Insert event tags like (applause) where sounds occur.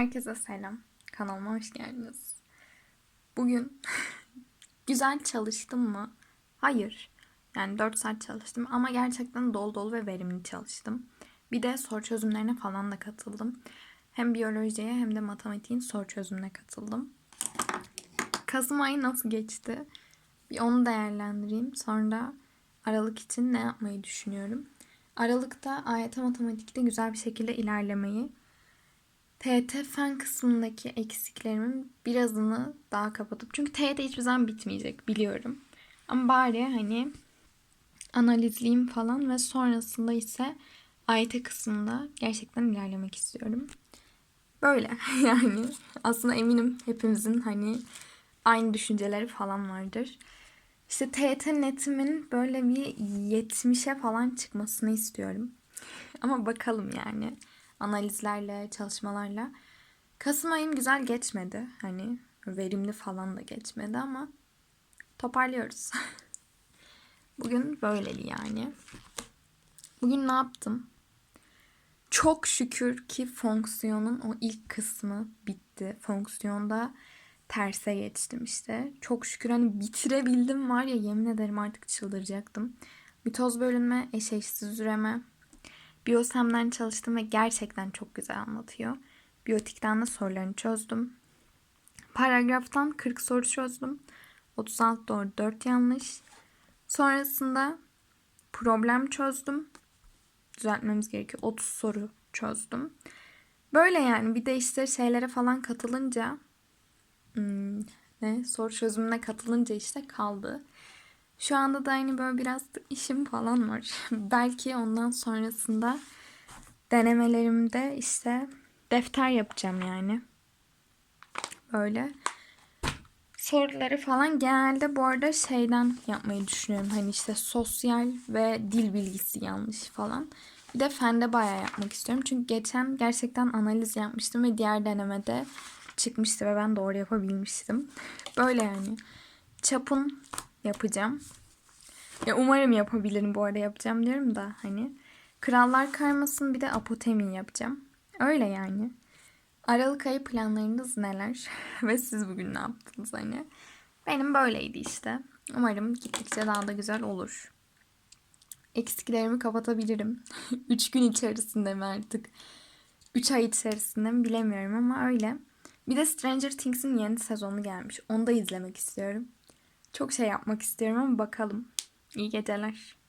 Herkese selam. Kanalıma hoş geldiniz. Bugün (laughs) güzel çalıştım mı? Hayır. Yani 4 saat çalıştım ama gerçekten dolu dolu ve verimli çalıştım. Bir de soru çözümlerine falan da katıldım. Hem biyolojiye hem de matematiğin soru çözümüne katıldım. Kasım ayı nasıl geçti? Bir onu değerlendireyim. Sonra Aralık için ne yapmayı düşünüyorum? Aralık'ta AYT matematikte güzel bir şekilde ilerlemeyi, TET fen kısmındaki eksiklerimin birazını daha kapatıp çünkü TET hiçbir zaman bitmeyecek biliyorum. Ama bari hani analizleyeyim falan ve sonrasında ise AYT kısmında gerçekten ilerlemek istiyorum. Böyle (laughs) yani aslında eminim hepimizin hani aynı düşünceleri falan vardır. İşte TET netimin böyle bir 70'e falan çıkmasını istiyorum. (laughs) Ama bakalım yani analizlerle, çalışmalarla. Kasım ayım güzel geçmedi. Hani verimli falan da geçmedi ama toparlıyoruz. (laughs) Bugün böyleli yani. Bugün ne yaptım? Çok şükür ki fonksiyonun o ilk kısmı bitti. Fonksiyonda terse geçtim işte. Çok şükür hani bitirebildim var ya yemin ederim artık çıldıracaktım. Mitoz bölünme, eşeğsiz üreme, Biyosem'den çalıştım ve gerçekten çok güzel anlatıyor. Biyotikten de sorularını çözdüm. Paragraftan 40 soru çözdüm. 36 doğru 4 yanlış. Sonrasında problem çözdüm. Düzeltmemiz gerekiyor. 30 soru çözdüm. Böyle yani bir de işte şeylere falan katılınca hmm, ne soru çözümüne katılınca işte kaldı. Şu anda da aynı böyle biraz işim falan var. (laughs) Belki ondan sonrasında denemelerimde işte defter yapacağım yani. Böyle soruları falan genelde bu arada şeyden yapmayı düşünüyorum. Hani işte sosyal ve dil bilgisi yanlış falan. Bir de fende bayağı yapmak istiyorum. Çünkü geçen gerçekten analiz yapmıştım ve diğer denemede çıkmıştı ve ben doğru yapabilmiştim. Böyle yani. Çapın yapacağım. Ya umarım yapabilirim bu arada yapacağım diyorum da hani. Krallar karmasın bir de apotemi yapacağım. Öyle yani. Aralık ayı planlarınız neler? (laughs) Ve siz bugün ne yaptınız hani? Benim böyleydi işte. Umarım gittikçe daha da güzel olur. Eksiklerimi kapatabilirim. (laughs) 3 gün içerisinde mi artık? 3 ay içerisinde mi bilemiyorum ama öyle. Bir de Stranger Things'in yeni sezonu gelmiş. Onu da izlemek istiyorum. Çok şey yapmak istiyorum ama bakalım. İyi geceler.